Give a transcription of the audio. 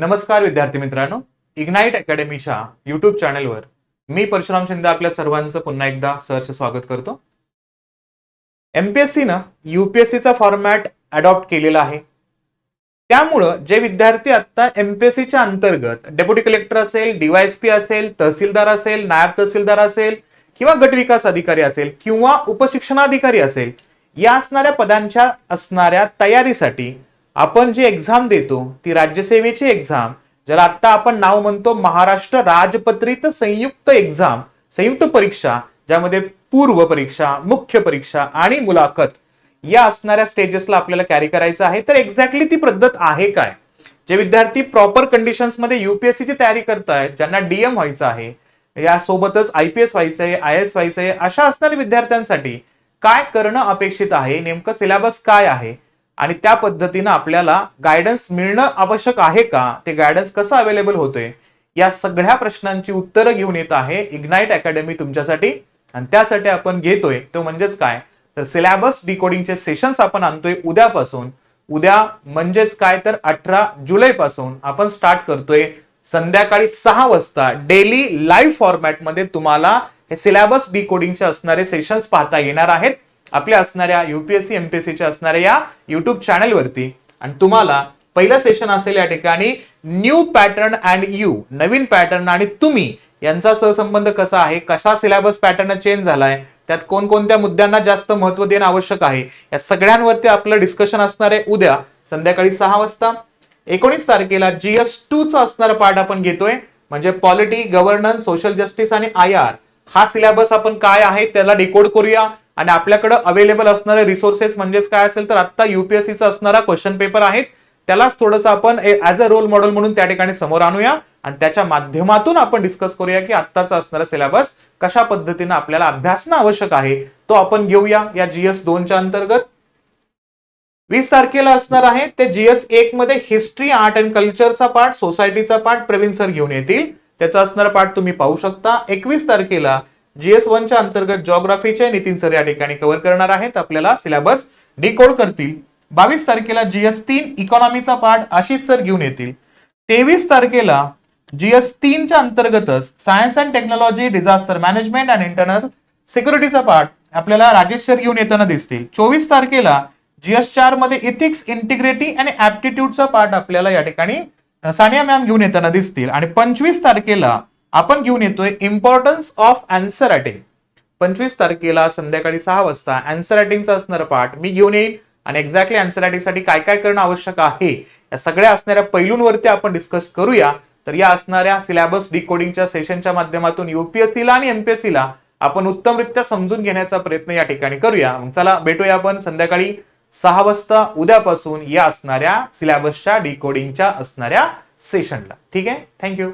नमस्कार विद्यार्थी मित्रांनो. इग्नाईट अकॅडमीच्या युट्यूब चॅनलवर मी परशुराम शिंदे आपल्या सर्वांचं पुन्हा एकदा सहर्ष स्वागत करतो. एमपीएससीनं युपीएससीचा फॉर्मॅट अडॉप्ट केलेला आहे. त्यामुळं जे विद्यार्थी आता एमपीएससीच्या अंतर्गत डेप्युटी कलेक्टर असेल डीवायएसपी असेल तहसीलदार असेल नायब तहसीलदार असेल किंवा गट विकास अधिकारी असेल किंवा उपशिक्षणाधिकारी असेल या असणाऱ्या पदांच्या असणाऱ्या तयारीसाठी आपण जी एक्झाम देतो ती राज्यसेवेची एक्झाम ज्याला आता आपण नाव म्हणतो महाराष्ट्र राजपत्रित संयुक्त एक्झाम संयुक्त परीक्षा ज्यामध्ये पूर्व परीक्षा मुख्य परीक्षा आणि मुलाखत या असणाऱ्या स्टेजेसला आपल्याला कॅरी करायचं आहे. तर एक्झॅक्टली ती पद्धत आहे काय? जे विद्यार्थी प्रॉपर कंडिशन्समध्ये युपीएससीची तयारी करतायत ज्यांना डीएम व्हायचं आहे यासोबतच आय पी एस व्हायचं आहे आय एस व्हायचं आहे अशा असणाऱ्या विद्यार्थ्यांसाठी काय करणं अपेक्षित आहे? नेमकं सिलेबस काय आहे? आणि त्या पद्धतीनं आपल्याला गायडन्स मिळणं आवश्यक आहे का? ते गायडन्स कसं अवेलेबल होतंय? या सगळ्या प्रश्नांची उत्तरं घेऊन येत आहे इग्नाईट अकॅडमी तुमच्यासाठी. आणि त्यासाठी आपण घेतोय तो म्हणजेच काय? तर सिलॅबस डिकोडिंगचे सेशन्स आपण आणतोय उद्यापासून. उद्या म्हणजेच काय? तर अठरा जुलै पासून आपण स्टार्ट करतोय. संध्याकाळी सहा वाजता डेली लाईव्ह फॉर्मॅटमध्ये तुम्हाला हे सिलॅबस डिकोडिंगचे असणारे सेशन्स पाहता येणार आहेत. आपल्या असणाऱ्या युपीएससी एमपीएससीच्या असणाऱ्या या युट्यूब चॅनलवरती आणि तुम्हाला पहिलं सेशन असेल या ठिकाणी न्यू पॅटर्न अँड यू नवीन पॅटर्न आणि तुम्ही यांचा सहसंबंध कसा आहे कसा सिलेबस पॅटर्न चेंज झालाय त्यात कोणकोणत्या मुद्द्यांना जास्त महत्त्व देणं आवश्यक आहे या सगळ्यांवरती आपलं डिस्कशन असणार आहे उद्या संध्याकाळी सहा वाजता. एकोणीस तारखेला जीएस टू चा असणारा पार्ट आपण घेतोय म्हणजे पॉलिटी गव्हर्नन्स सोशल जस्टिस आणि आय आर हा सिलेबस आपण काय आहे त्याला डिकोड करूया. आणि आपल्याकडे अवेलेबल असणारे रिसोर्सेस म्हणजेच काय असेल तर आता युपीएससीचा असणारा क्वेश्चन पेपर आहेत. त्यालाच थोडंसं आपण ऍज अ रोल मॉडेल म्हणून त्या ठिकाणी समोर आणूया. आणि त्याच्या माध्यमातून आपण डिस्कस करूया की आत्ताचा असणारा सिलेबस कशा पद्धतीनं आपल्याला अभ्यासणं आवश्यक आहे तो आपण घेऊया या जीएस दोनच्या अंतर्गत. वीस तारखेला असणार आहे. ते जीएस एक मध्ये हिस्ट्री आर्ट अँड कल्चरचा पार्ट सोसायटीचा पार्ट प्रवीण सर घेऊन येतील. त्याचा असणारा पार्ट तुम्ही पाहू शकता. एकवीस तारखेला जीएस वनच्या अंतर्गत जॉग्राफीचे नितीन सर या ठिकाणी कव्हर करणार आहेत. आपल्याला सिलेबस डिकोड करतील. बावीस तारखेला जीएस तीन इकॉनॉमीचा पार्ट आशिष सर घेऊन येतील. तेवीस तारखेला जीएस तीनच्या अंतर्गतच science and technology disaster management and internal सिक्युरिटीचा part आपल्याला राजेश सर घेऊन येताना दिसतील. चोवीस तारखेला जीएस चारमध्ये इथिक्स इंटिग्रिटी आणि ऍप्टिट्यूडचा पार्ट आपल्याला या ठिकाणी सानिया मॅम घेऊन येताना दिसतील. आणि पंचवीस तारखेला आपण घेऊन येतोय इम्पॉर्टन्स ऑफ अँसर अटिंग पंचवीस तारखेला संध्याकाळी सहा वाजता अँसर रायटिंगचा असणारा पाठ मी घेऊन येईन. आणि एक्झॅक्टली अँसर रायटिंगसाठी काय काय करणं आवश्यक आहे या सगळ्या असणाऱ्या पैलूंवरती आपण डिस्कस करूया. तर या असणाऱ्या सिलेबस डिकोडिंगच्या सेशनच्या माध्यमातून युपीएससीला आणि एमपीएससीला आपण उत्तमरित्या समजून घेण्याचा प्रयत्न या ठिकाणी करूया. चला भेटूया आपण संध्याकाळी. सहा वाजता उद्यापासून या असणाऱ्या सिलेबसच्या डिकोडिंगच्या असणाऱ्या सेशनला ठीक आहे? थँक्यू